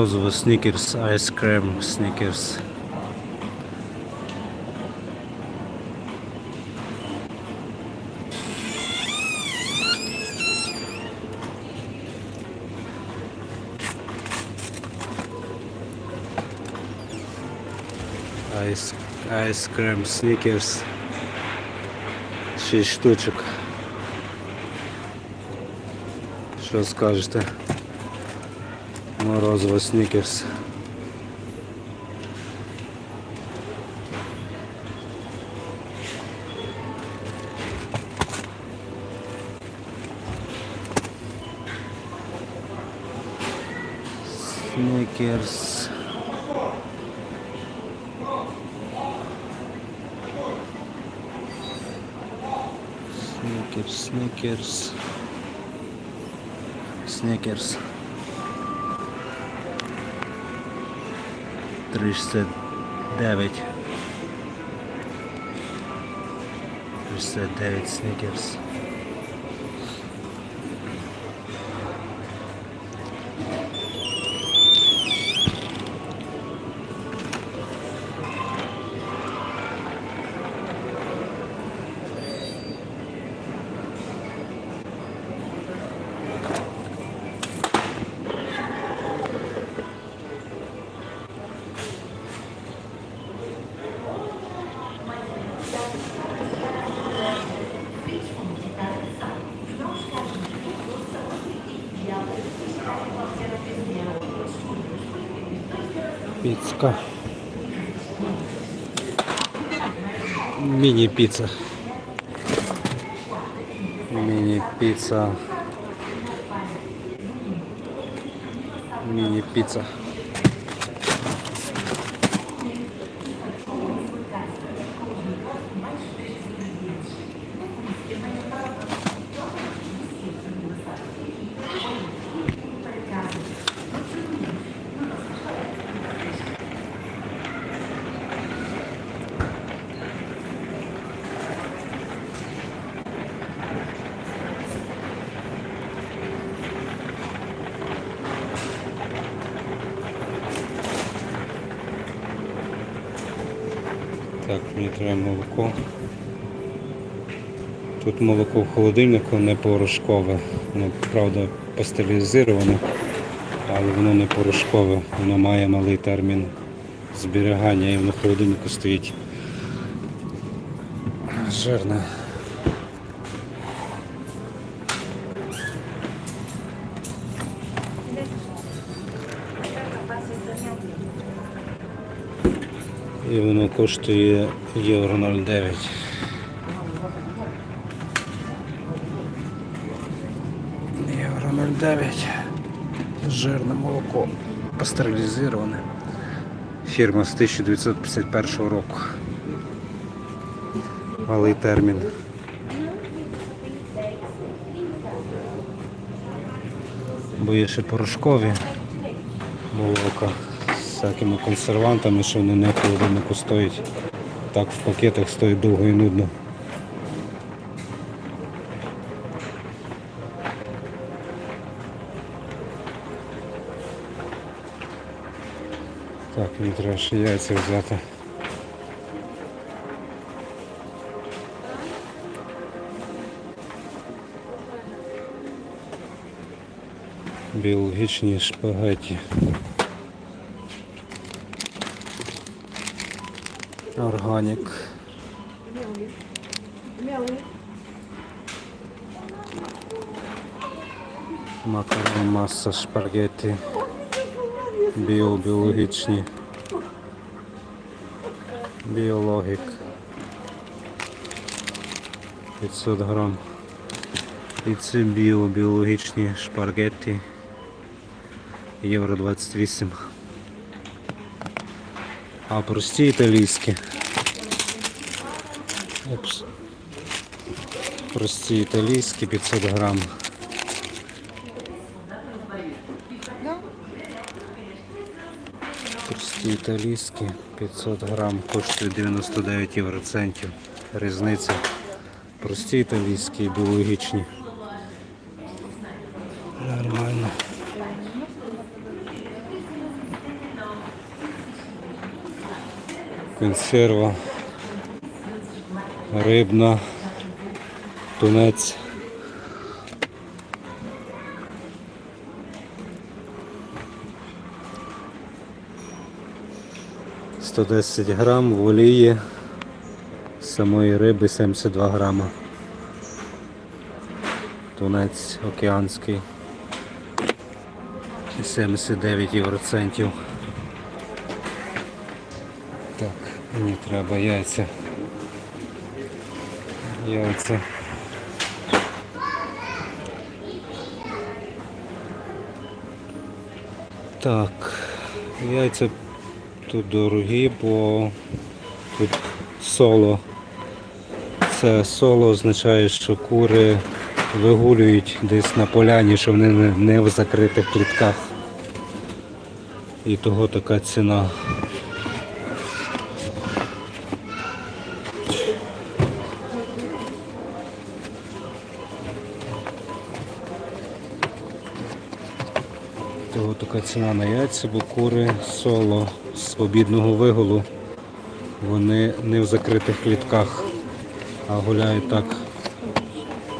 Морозиво снікерс, айскрем снікерс. Айс, айскрем снікерс. 6 штучок. Що скажете? Морозиво снікерс. Снікерс. Снікерс, снікерс. Снікерс. 369. 369 снікерс. Піцка. Міні-піца. Міні-піца. Міні-піца. Так, мені треба молоко. Тут молоко в холодильнику не порошкове. Воно, правда, пастеризоване, але воно не порошкове. Воно має малий термін зберігання і воно в холодильнику стоїть. Жирне. І воно коштує євро 0,9. Євро 0,9. Жирне молоко. Пастеризоване. Фірма з 1951 року. Малий термін. Бо є ще порошкові молока всякими консервантами, що вони не стоять. Так в пакетах стоїть довго і нудно. Так, мені треба ще яйця взяти. Біологічні шпагеті. Органік. Макарон маса шпагеті. Біо, біологічні. Біологік. 500 грам. І це біо, біологічні шпаргетті. Євро 28. А прості італійські. Опс. Прості італійські 500 грам. Прості італійські 500 грам коштує 99 євроцентів. Різниця. Прості італійські біологічні. Нормально. Консерва, рибна, тунець. Сто десять грам в олії самої риби 72 грама. Тунець океанський. І 79 євроцентів. Треба яйця. Яйця. Так, яйця тут дорогі, бо тут соло. Це соло означає, що кури вигулюють десь на поляні, що вони не- в закритих клітках. І того така ціна. Того така ціна на яйця, бо кури соло з обідного вигулу. Вони не в закритих клітках, а гуляють так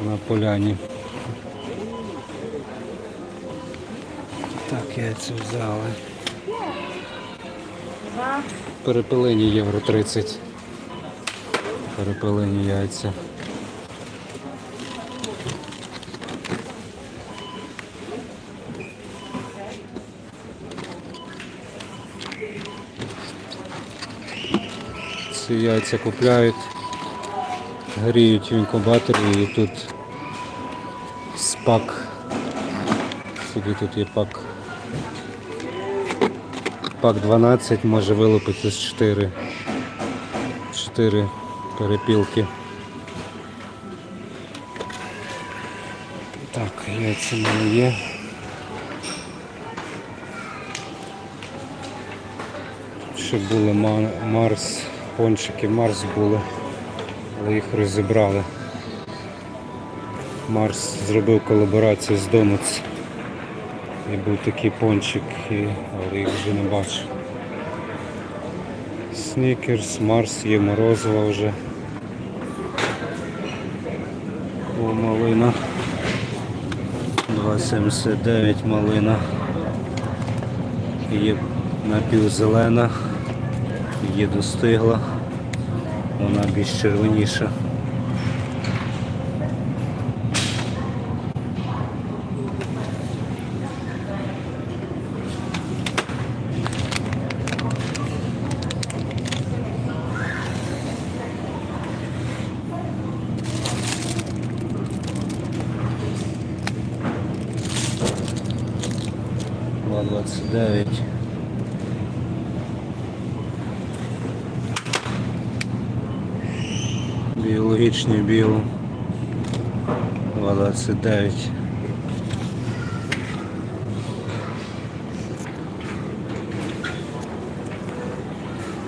на поляні. Так, яйця взяли. Перепелені євро 30. Перепелені яйця. Ці яйця купляють, гріють в інкубаторі і тут спак. Скільки тут є пак? Пак 12 може вилупити з 4. 4 перепілки. Так, яйця мене є. Ще були Ма- Марс, пончики Марс були, але їх розібрали. Марс зробив колаборацію з Donuts. І був такий пончик, але їх вже не бачу. Снікерс, Марс, є морозова вже. О, малина. 2,79 малина. Є напівзелена, є достигла, вона більш червоніша. Два двадцять дев'ять. Біологічні біо. 2,29.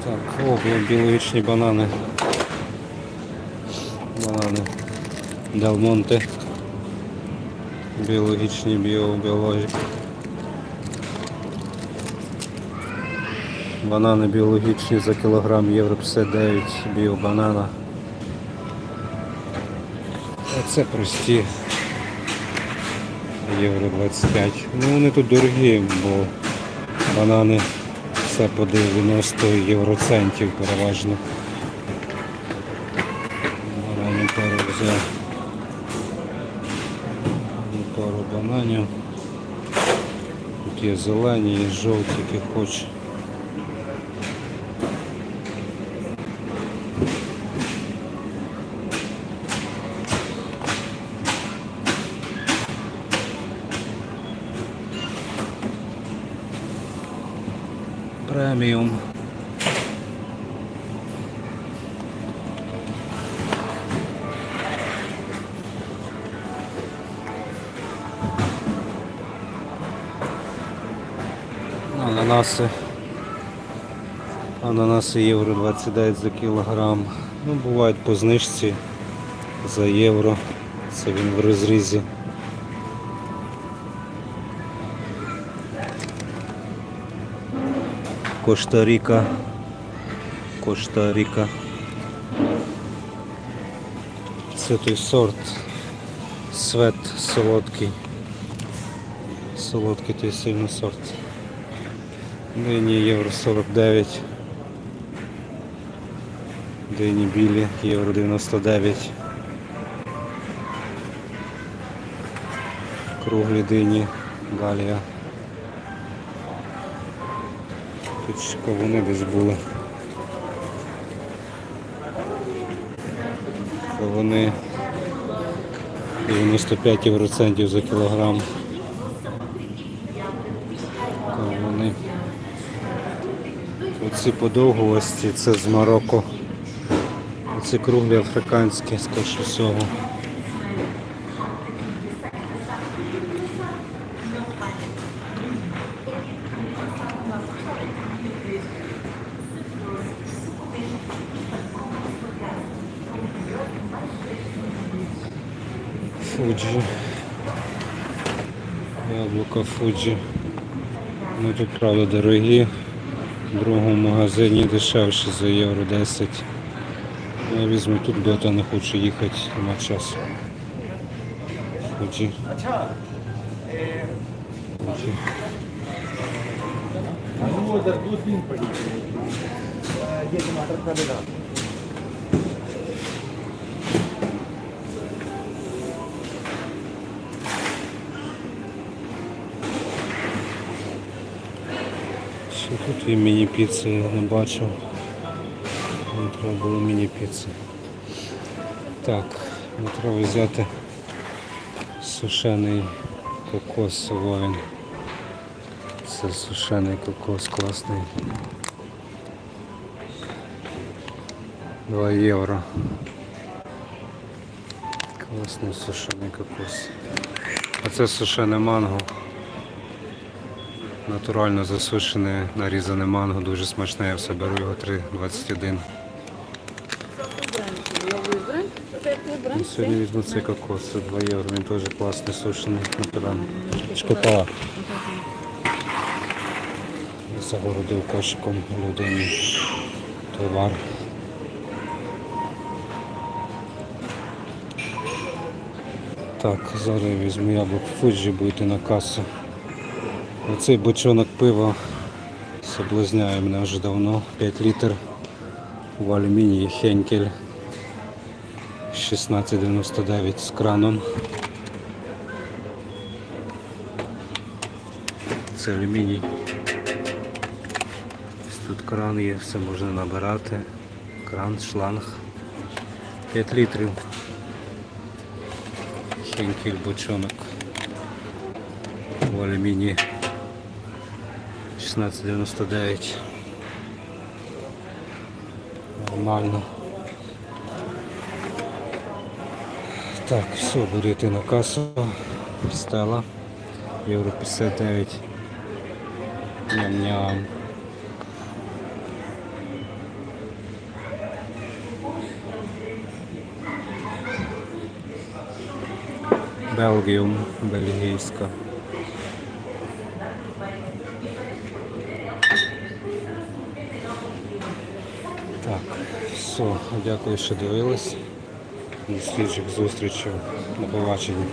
Так, о, бі- біологічні банани. Банани. Делмонте. Біологічні біо. Банани біологічні за кілограм євро 59 біобанана. А це прості євро 25. Ну вони тут дорогі, бо банани все по 90 євроцентів переважно. Банані пару взяв. Пару бананів. Тут є зелені, є жовті, які хочеш. Преміум. Ананаси. Ананаси євро 29 за кілограм. Ну, бувають по знижці за євро. Це він в розрізі. Коста-Ріка Кошта-Ріка. Це той сорт свет солодкий. Солодкий той сильний сорт. Нині євро 49. Дині білі, євро 99. Круглі дині, галія. Тут кавуни десь були. Кавуни 95 євроцентів за кілограм. Кавуни. Оці подовгувості це з Марокко. Оці круглі африканські, скоріше всього. Фуджі. Яблука Фуджі. Ну тут правда дорогі. В другому магазині дешевше за євро 10. Я візьму тут, бо я не хочу їхати, нема часу. Фуджі. Фуджі. Ну, тут він поїде. Їдемо на Що тут є міні-піци, я не бачив. Мені треба було міні-піци. Так, мені треба взяти сушений кокос Вовін. Це сушений кокос класний. 2 євро. Класний сушений кокос. А це сушене манго. Натурально засушене, нарізане манго, дуже смачне, я все беру його 3,21. Ну, Сьогодні візьму цей кокос, це 2 євро, він теж класний, сушений, натурально. Шкопала. Загородив кошиком людині товар. Так, зараз візьму яблук Фуджі, будете на касу. Оцей бочонок пива соблазняє мене вже давно. 5 літр в алюмінії Хенкель 1699 з краном. Це алюміній. Тут кран є, все можна набирати. Кран, шланг. 5 літрів. Хенкель бочонок в алюмінії 1699. Нормально. Так, все, буду йти на касу. Стела. Євро 59. Ням-ням. Белгіум, бельгійська. Так, все, дякую, що дивились. До слідчих зустрічей. До побачення.